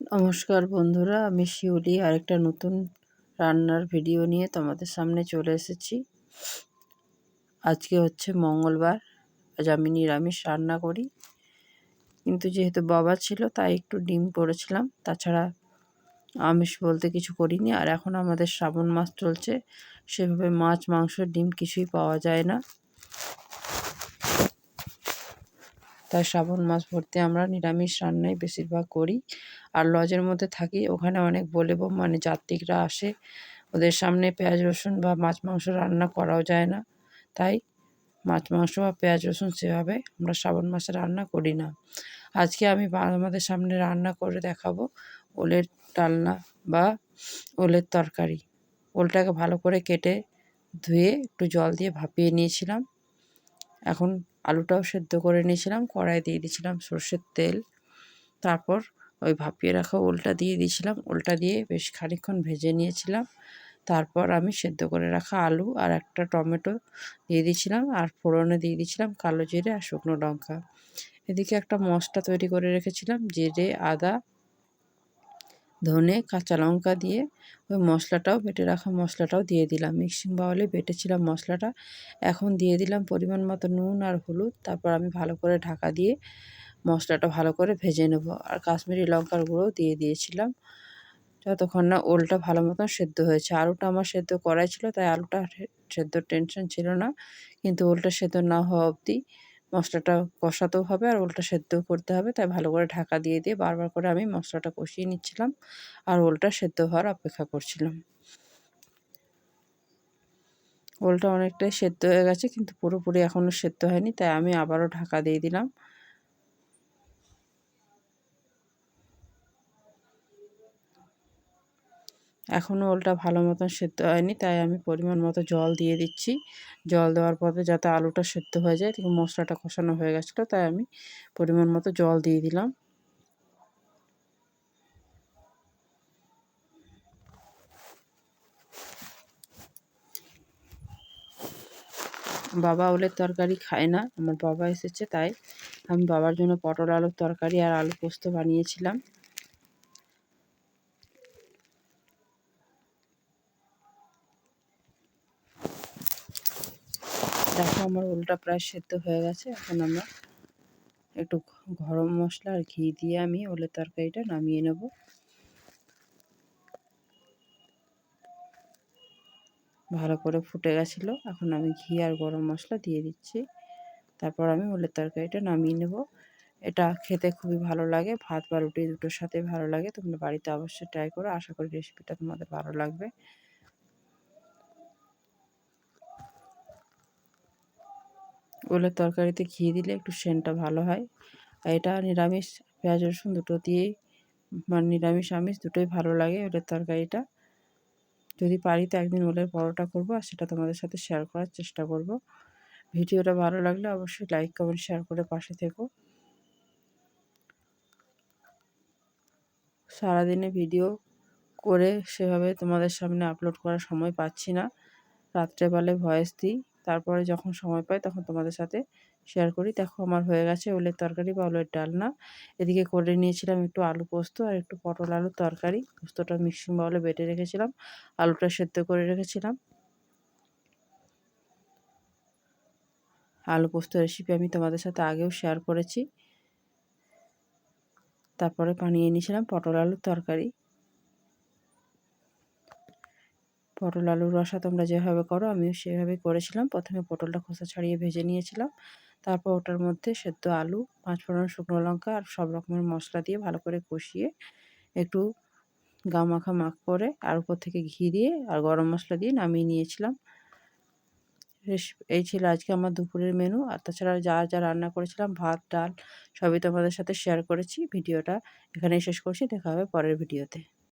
নমস্কার বন্ধুরা, আমি শিউলি, আরেকটা নতুন রান্নার ভিডিও নিয়ে তোমাদের সামনে চলে এসেছি। আজকে হচ্ছে মঙ্গলবার, আজ আমি নিরামিষ রান্না করি। কিন্তু যেহেতু বাবা ছিল, তাই একটু ডিম পড়েছিলাম। তাছাড়া আমিষ বলতে কিছু করিনি। আর এখন আমাদের শ্রাবণ মাস চলছে, সেভাবে মাছ, মাংস, ডিম কিছুই পাওয়া যায় না। তাই শ্রাবণ মাস ভর্তি আমরা নিরামিষ রান্নাই বেশিরভাগ করি। আর লজের মধ্যে থাকি। ওখানে অনেক বলে মানে যাত্রীকরা আসে। ওদের সামনে পেঁয়াজ, রসুন বা মাছ, মাংস রান্না করাও যায় না। তাই মাছ, মাংস বা পেঁয়াজ, রসুন সেভাবে আমরা শ্রাবণ মাসে রান্না করি না। আজকে আমি আমাদের সামনে রান্না করে দেখাবো ওলের ডালনা বা ওলের তরকারি। ওলটাকে ভালো করে কেটে ধুয়ে একটু জল দিয়ে ভাপিয়ে নিয়েছিলাম। এখন আলুটাও সেদ্ধ করে নিয়েছিলাম, কড়াই দিয়ে দিয়েছিলাম সর্ষের তেল। তারপর ওই ভাপিয়ে রাখা ওলটা দিয়ে দিয়েছিলাম। ওলটা দিয়ে বেশ খানিক্ষণ ভেজে নিয়েছিলাম। তারপর আমি সেদ্ধ করে রাখা আলু আর একটা টমেটো দিয়ে দিয়েছিলাম আর ফোড়নে দিয়ে দিয়েছিলাম কালো জিরে আর শুকনো লঙ্কা। এদিকে একটা মশলা তৈরি করে রেখেছিলাম, জিরে, আদা, ধনে, কাঁচা লঙ্কা দিয়ে। ওই মশলাটাও, বেটে রাখা মশলাটাও দিয়ে দিলাম। মিক্সিং বাউলে বেটেছিলাম মশলাটা। এখন দিয়ে দিলাম পরিমাণ মতো নুন আর হলুদ। তারপর আমি ভালো করে ঢাকা দিয়ে মশলাটা ভালো করে ভেজে নেব। আর কাশ্মীরি লঙ্কার গুঁড়ো দিয়ে দিয়েছিলাম। যতক্ষণ না ওলটা ভালো মতন সেদ্ধ হয়েছে। আলুটা আমার সেদ্ধ করাই ছিল, তাই আলুটা সেদ্ধর টেনশন ছিল না। কিন্তু ওলটা সেদ্ধ না হওয়া অবধি মশলাটা কষাতেও হবে আর ওলটা সেদ্ধও করতে হবে। তাই ভালো করে ঢাকা দিয়ে দিয়ে বারবার করে আমি মশলাটা কষিয়ে নিচ্ছিলাম। আর ওলটা সেদ্ধ হওয়ার অপেক্ষা করছিলাম। ওলটা অনেকটাই সেদ্ধ হয়ে গেছে, কিন্তু পুরোপুরি এখনও সেদ্ধ হয়নি। তাই আমি আবারও ঢাকা দিয়ে দিলাম। এখনও ওলটা ভালো মতন সেদ্ধ হয়নি, তাই আমি পরিমাণ মতো জল দিয়ে দিচ্ছি। জল দেওয়ার পরে যাতে আলুটা সেদ্ধ হয়ে যায় ঠিক মশলাটা কষানো হয়ে গেছিল, তাই আমি পরিমাণ মতো জল দিয়ে দিলাম। বাবা ওলের তরকারি খায় না, আমার বাবা এসেছে, তাই আমি বাবার জন্য পটল আলুর তরকারি আর আলু পোস্ত বানিয়েছিলাম। দেখো আমার ওলটা প্রায় সেদ্ধ হয়ে গেছে। এখন আমরা একটু গরম মশলা আর ঘি দিয়ে আমি ওলের তরকারিটা নামিয়ে নেব। ভালো করে ফুটে গেছিল। এখন আমি ঘি আর গরম মশলা দিয়ে দিচ্ছি। তারপর আমি ওলের তরকারিটা নামিয়ে নেব। এটা খেতে খুবই ভালো লাগে। ভাত বা রুটি দুটোর সাথে ভালো লাগে। তোমরা বাড়িতে অবশ্যই ট্রাই করো। আশা করি রেসিপিটা তোমাদের ভালো লাগবে। ওলের তরকারিতে ঘি দিলে একটু সেন্টটা ভালো হয়। আর এটা নিরামিষ, পেঁয়াজ, রসুন দুটো দিয়েই মানে নিরামিষ আমিষ দুটোই ভালো লাগে ওলের তরকারিটা। যদি পারি তো একদিন ওলের পরোটা করব আর সেটা তোমাদের সাথে শেয়ার করার চেষ্টা করব। ভিডিওটা ভালো লাগলে অবশ্যই লাইক কমেন্ট শেয়ার করে পাশে থেকো। সারাদিনে ভিডিও করে সেভাবে তোমাদের সামনে আপলোড করার সময় পাচ্ছি না। রাত্রেবেলায় ভয়েস দিই। তারপরে যখন সময় পাই তখন তোমাদের সাথে শেয়ার করি। দেখো আমার হয়ে গেছে ওলের তরকারি বা ওলের ডালনা। এদিকে করে নিয়েছিলাম একটু আলু পোস্ত আর একটু পটল আলুর তরকারি। পোস্তটা মিক্সিং বাউলে বেটে রেখেছিলাম। আলুটা সেদ্ধ করে রেখেছিলাম। আলু পোস্ত রেসিপি আমি তোমাদের সাথে আগেও শেয়ার করেছি। তারপরে বানিয়ে নিয়েছিলাম পটল আলুর তরকারি। পটল, আলুর রসা তোমরা যেভাবে করো, আমিও সেভাবে করেছিলাম। প্রথমে পটলটা খোসা ছাড়িয়ে ভেজে নিয়েছিলাম। তারপর ওটার মধ্যে সেদ্ধ আলু পাঁচ ফোড়ন শুকনো লঙ্কা আর সব রকমের মশলা দিয়ে ভালো করে কষিয়ে একটু গা মাখা মাখ করে আর উপর থেকে ঘি দিয়ে আর গরম মশলা দিয়ে নামিয়ে নিয়েছিলাম। এই ছিল আজকে আমার দুপুরের মেনু আর তাছাড়া যা যা রান্না করেছিলাম, ভাত, ডাল, সবই তোমাদের সাথে শেয়ার করেছি। ভিডিওটা এখানেই শেষ করছি। দেখা হবে পরের ভিডিওতে